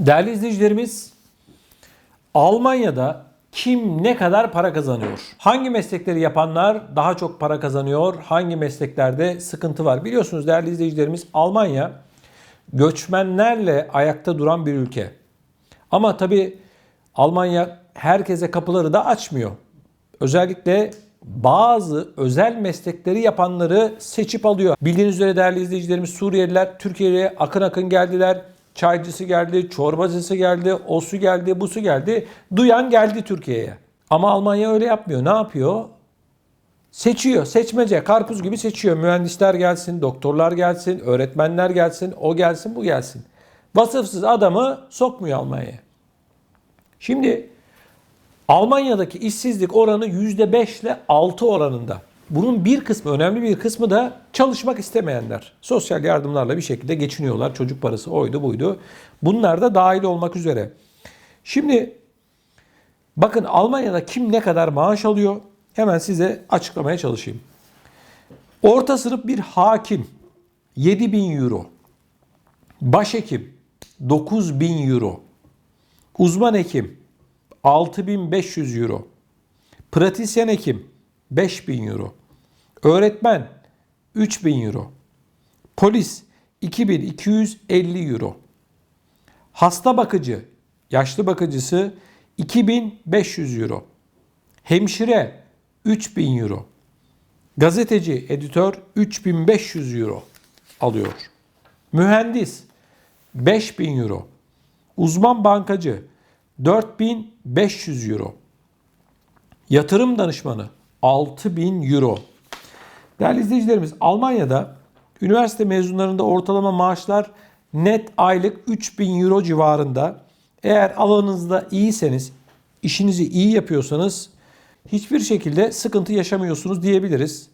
Değerli izleyicilerimiz, Almanya'da kim ne kadar para kazanıyor? Hangi meslekleri yapanlar daha çok para kazanıyor? Hangi mesleklerde sıkıntı var? Biliyorsunuz değerli izleyicilerimiz Almanya göçmenlerle ayakta duran bir ülke. Ama tabii Almanya herkese kapıları da açmıyor. Özellikle bazı özel meslekleri yapanları seçip alıyor. Bildiğiniz üzere değerli izleyicilerimiz Suriyeliler Türkiye'ye akın akın geldiler. Çaycısı geldi, çorbacısı geldi, o su geldi, bu su geldi. Duyan geldi Türkiye'ye. Ama Almanya öyle yapmıyor. Ne yapıyor? Seçiyor. Seçmece. Karpuz gibi seçiyor. Mühendisler gelsin, doktorlar gelsin, öğretmenler gelsin, o gelsin, bu gelsin. Vasıfsız adamı sokmuyor Almanya'ya. Şimdi Almanya'daki işsizlik oranı %5 ile 6 oranında. Bunun bir kısmı, önemli bir kısmı da çalışmak istemeyenler. Sosyal yardımlarla bir şekilde geçiniyorlar. Çocuk parası oydu buydu. Bunlar da dahil olmak üzere. Şimdi bakın Almanya'da kim ne kadar maaş alıyor? Hemen size açıklamaya çalışayım. Orta sınıf bir hakim 7000 euro. Başhekim 9000 euro. Uzman hekim 6500 euro. Pratisyen hekim 5000 euro. Öğretmen 3000 euro. Polis 2250 euro. Hasta bakıcı, yaşlı bakıcısı 2500 euro. Hemşire 3000 euro. Gazeteci, editör 3500 euro alıyor. Mühendis 5000 euro. Uzman bankacı 4500 euro. Yatırım danışmanı 6000 euro. Değerli izleyicilerimiz Almanya'da üniversite mezunlarında ortalama maaşlar net aylık 3000 euro civarında. Eğer alanınızda iyiyseniz, işinizi iyi yapıyorsanız hiçbir şekilde sıkıntı yaşamıyorsunuz diyebiliriz.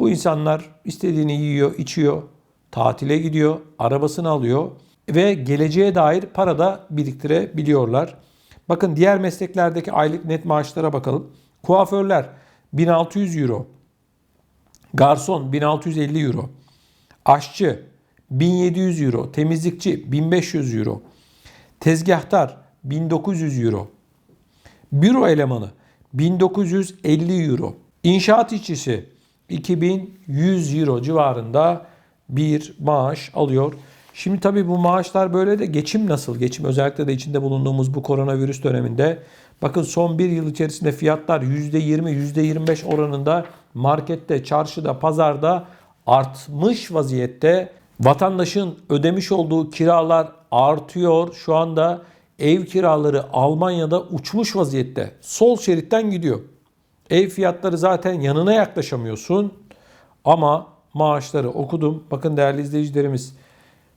Bu insanlar istediğini yiyor, içiyor, tatile gidiyor, arabasını alıyor ve geleceğe dair para da biriktirebiliyorlar. Bakın diğer mesleklerdeki aylık net maaşlara bakalım. Kuaförler 1600 euro. Garson 1650 euro. Aşçı 1700 euro. Temizlikçi 1500 euro. Tezgahtar 1900 euro. Büro elemanı 1950 euro. İnşaat işçisi 2100 euro civarında bir maaş alıyor. Şimdi tabii bu maaşlar böyle de geçim nasıl? Geçim özellikle de içinde bulunduğumuz bu koronavirüs döneminde bakın son bir yıl içerisinde fiyatlar %20, %25 oranında markette, çarşıda, pazarda artmış vaziyette. Vatandaşın ödemiş olduğu kiralar artıyor. Şu anda ev kiraları Almanya'da uçmuş vaziyette. Sol şeritten gidiyor. Ev fiyatları zaten yanına yaklaşamıyorsun. Ama maaşları okudum. Bakın değerli izleyicilerimiz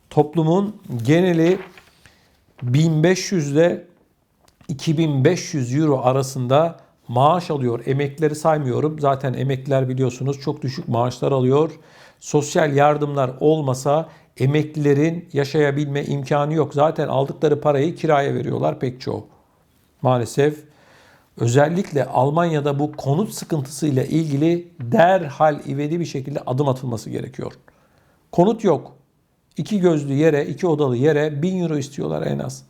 toplumun geneli 1500 ile 2500 euro arasında maaş alıyor. Emeklileri saymıyorum. Zaten emekliler biliyorsunuz çok düşük maaşlar alıyor. Sosyal yardımlar olmasa emeklilerin yaşayabilme imkanı yok. Zaten aldıkları parayı kiraya veriyorlar pek çoğu. Maalesef özellikle Almanya'da bu konut sıkıntısıyla ilgili derhal ivedi bir şekilde adım atılması gerekiyor. Konut yok. İki gözlü yere, iki odalı yere 1000 euro istiyorlar en az.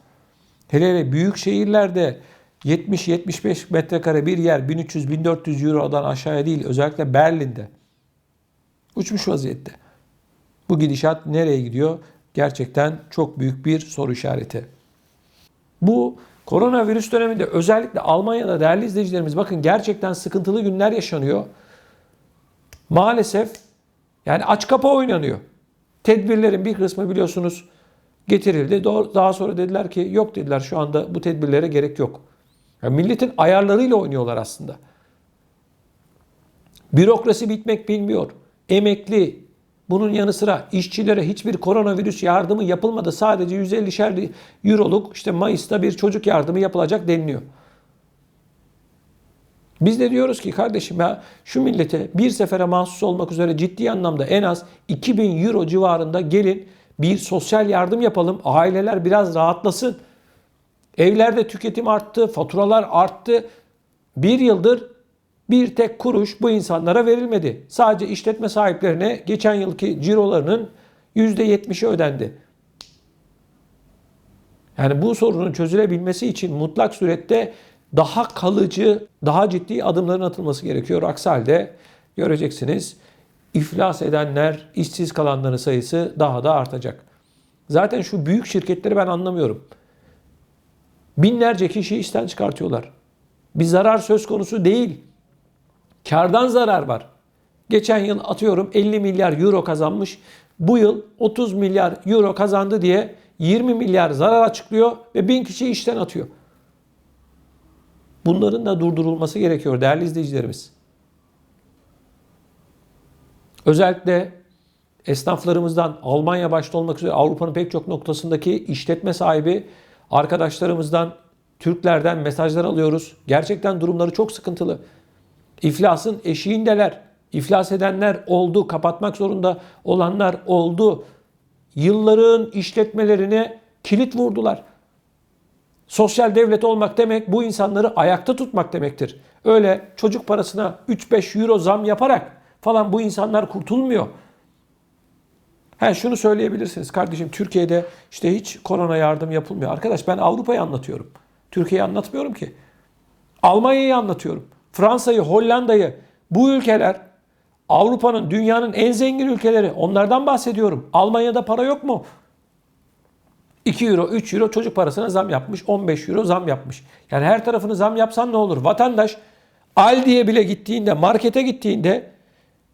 Hele hele büyük şehirlerde 70-75 metrekare bir yer 1300-1400 eurodan aşağıya değil özellikle Berlin'de. Uçmuş vaziyette. Bu gidişat nereye gidiyor? Gerçekten çok büyük bir soru işareti. Bu koronavirüs döneminde özellikle Almanya'da değerli izleyicilerimiz bakın gerçekten sıkıntılı günler yaşanıyor. Maalesef yani aç kapa oynanıyor. Tedbirlerin bir kısmı biliyorsunuz getirildi. Daha sonra dediler ki yok dediler şu anda bu tedbirlere gerek yok. Yani milletin ayarlarıyla oynuyorlar aslında. Bürokrasi bitmek bilmiyor. Emekli, bunun yanı sıra işçilere hiçbir koronavirüs yardımı yapılmadı. Sadece 150'şer euroluk işte Mayıs'ta bir çocuk yardımı yapılacak deniliyor. Biz de diyoruz ki kardeşim ya şu millete bir sefere mahsus olmak üzere ciddi anlamda en az 2000 euro civarında gelin bir sosyal yardım yapalım. Aileler biraz rahatlasın. Evlerde tüketim arttı, faturalar arttı. Bir yıldır bir tek kuruş bu insanlara verilmedi. Sadece işletme sahiplerine geçen yılki cirolarının %70'i ödendi. Yani bu sorunun çözülebilmesi için mutlak surette daha kalıcı, daha ciddi adımların atılması gerekiyor. Aksi halde göreceksiniz iflas edenler, işsiz kalanların sayısı daha da artacak. Zaten şu büyük şirketleri ben anlamıyorum. Binlerce kişi işten çıkartıyorlar. Bir zarar söz konusu değil. Kardan zarar var. Geçen yıl atıyorum 50 milyar euro kazanmış. Bu yıl 30 milyar euro kazandı diye 20 milyar zarar açıklıyor ve 1000 kişi işten atıyor. Bunların da durdurulması gerekiyor değerli izleyicilerimiz. Özellikle esnaflarımızdan Almanya başta olmak üzere Avrupa'nın pek çok noktasındaki işletme sahibi arkadaşlarımızdan, Türklerden mesajlar alıyoruz. Gerçekten durumları çok sıkıntılı. İflasın eşiğindeler. İflas edenler oldu, kapatmak zorunda olanlar oldu. Yılların işletmelerine kilit vurdular. Sosyal devlet olmak demek bu insanları ayakta tutmak demektir. Öyle çocuk parasına 3-5 euro zam yaparak falan bu insanlar kurtulmuyor. He şunu söyleyebilirsiniz kardeşim Türkiye'de işte hiç korona yardım yapılmıyor. Arkadaş ben Avrupa'yı anlatıyorum. Türkiye'yi anlatmıyorum ki. Almanya'yı anlatıyorum. Fransa'yı, Hollanda'yı bu ülkeler Avrupa'nın, dünyanın en zengin ülkeleri. Onlardan bahsediyorum. Almanya'da para yok mu? 2 euro, 3 euro çocuk parasına zam yapmış. 15 euro zam yapmış. Yani her tarafını zam yapsan ne olur? Vatandaş Aldi'ye bile gittiğinde, markete gittiğinde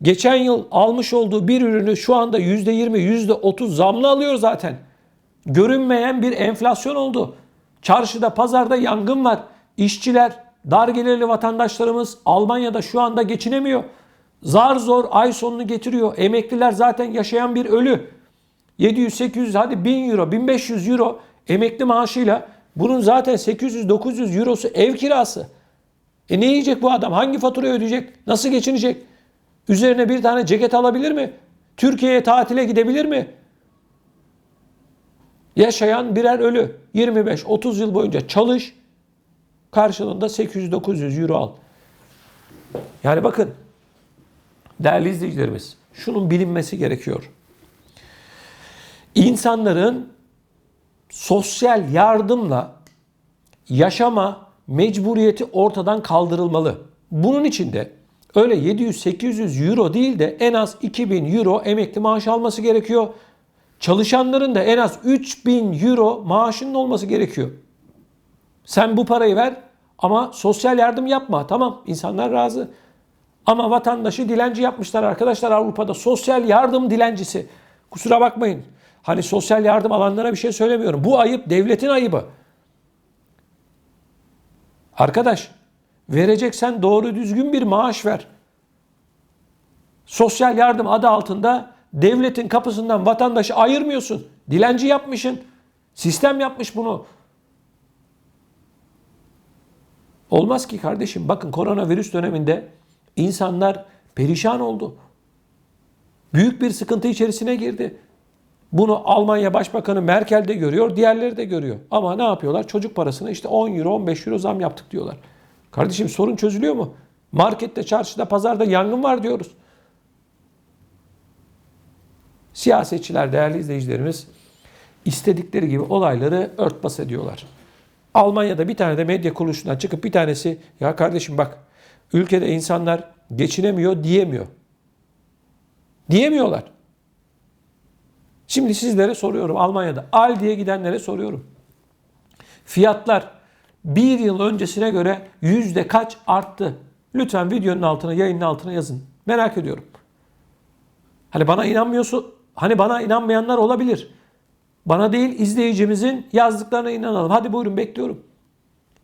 geçen yıl almış olduğu bir ürünü şu anda %20, %30 zamlı alıyor zaten. Görünmeyen bir enflasyon oldu. Çarşıda, pazarda yangın var. İşçiler, dar gelirli vatandaşlarımız Almanya'da şu anda geçinemiyor. Zar zor ay sonunu getiriyor. Emekliler zaten yaşayan bir ölü. 700, 800 hadi 1000 euro, 1500 euro emekli maaşıyla bunun zaten 800-900 eurosu ev kirası. E ne yiyecek bu adam? Hangi faturayı ödeyecek? Nasıl geçinecek? Üzerine bir tane ceket alabilir mi? Türkiye'ye tatile gidebilir mi? Yaşayan birer ölü. 25-30 yıl boyunca çalış. Karşılığında 800-900 euro al. Yani bakın değerli izleyicilerimiz şunun bilinmesi gerekiyor. İnsanların sosyal yardımla yaşama mecburiyeti ortadan kaldırılmalı. Bunun için de öyle 700-800 euro değil de en az 2000 euro emekli maaş alması gerekiyor. Çalışanların da en az 3000 euro maaşının olması gerekiyor. Sen bu parayı ver ama sosyal yardım yapma. Tamam insanlar razı. Ama vatandaşı dilenci yapmışlar arkadaşlar Avrupa'da. Sosyal yardım dilencisi. Kusura bakmayın. Hani sosyal yardım alanlara bir şey söylemiyorum. Bu ayıp devletin ayıbı. Arkadaş vereceksen doğru düzgün bir maaş ver. Sosyal yardım adı altında devletin kapısından vatandaşı ayırmıyorsun. Dilenci yapmışsın. Sistem yapmış bunu. Olmaz ki kardeşim. Bakın koronavirüs döneminde insanlar perişan oldu. Büyük bir sıkıntı içerisine girdi. Bunu Almanya Başbakanı Merkel de görüyor, diğerleri de görüyor. Ama ne yapıyorlar? Çocuk parasına işte 10 euro, 15 euro zam yaptık diyorlar. Kardeşim sorun çözülüyor mu? Markette, çarşıda, pazarda yangın var diyoruz. Siyasetçiler, değerli izleyicilerimiz istedikleri gibi olayları örtbas ediyorlar. Almanya'da bir tane de medya kuruluşundan çıkıp bir tanesi ya kardeşim bak ülkede insanlar geçinemiyor diyemiyor. Diyemiyorlar. Şimdi sizlere soruyorum Almanya'da Aldi'ye gidenlere soruyorum. Fiyatlar bir yıl öncesine göre yüzde kaç arttı? Lütfen videonun altına, yayının altına yazın. Merak ediyorum. Hani bana inanmıyorsun, hani bana inanmayanlar olabilir. Bana değil izleyicimizin yazdıklarına inanalım. Hadi buyurun bekliyorum.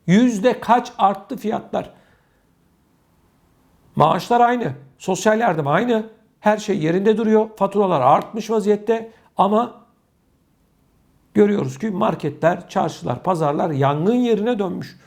Yüzde kaç arttı fiyatlar? Maaşlar aynı. Sosyal yardım aynı. Her şey yerinde duruyor. Faturalar artmış vaziyette. Ama görüyoruz ki marketler, çarşılar, pazarlar yangın yerine dönmüş.